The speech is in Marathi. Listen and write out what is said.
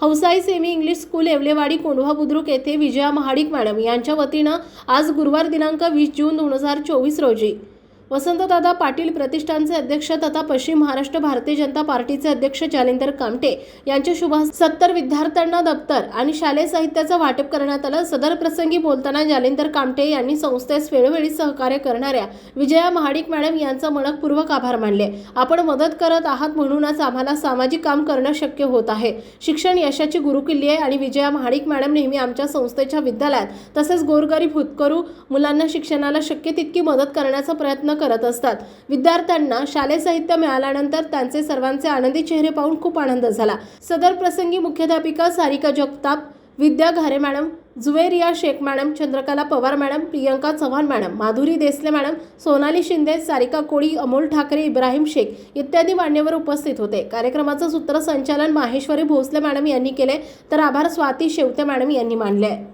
Hausai semi English school Yewalewadi Kondhwa Budruk येथे विजया महाडिक मॅडम यांच्या वतीनं आज गुरुवार दिनांक वीस जून दोन हजार चोवीस रोजी वसंतदादा पाटील प्रतिष्ठानचे अध्यक्ष तथा पश्चिम महाराष्ट्र भारतीय जनता पार्टीचे अध्यक्ष जालिंदर कामटे यांच्या शुभास सत्तर विद्यार्थ्यांना दप्तर आणि शालेय साहित्याचं वाटप करण्यात आलं. सदर प्रसंगी बोलताना जालिंदर कामटे यांनी संस्थेस वेळोवेळी सहकार्य करणाऱ्या विजया महाडिक मॅडम यांचा मनपूर्वक आभार मानले. आपण मदत करत आहात म्हणूनच आम्हाला सामाजिक काम करणं शक्य होत आहे. शिक्षण यशाची गुरुकिल्ली आहे आणि विजया महाडिक मॅडम नेहमी आमच्या संस्थेच्या विद्यालयात तसेच गोरगरीब हुतकरू मुलांना शिक्षणाला शक्य तितकी मदत करण्याचा प्रयत्न प्रयत्न करत असतात. विद्यार्थ्यांना शालेय साहित्य मिळाल्यानंतर त्यांचे सर्वांचे आनंदी चेहरे पाहून खूप आनंद झाला. सदर प्रसंगी मुख्याध्यापिका Sarika Jagtap Vidya Ghare madam Juveria Shaikh madam Chandrakala Pawar madam Priyanka Chavan madam Madhuri Desale madam Sonali Shinde Sarika Koli Amol Thackeray Ibrahim Shaikh इत्यादी मान्यवर उपस्थित होते. कार्यक्रमाचं सूत्रसंचालन माहेश्वरी भोसले मॅडम यांनी केले तर आभार स्वाती शेवते मॅडम यांनी मानले.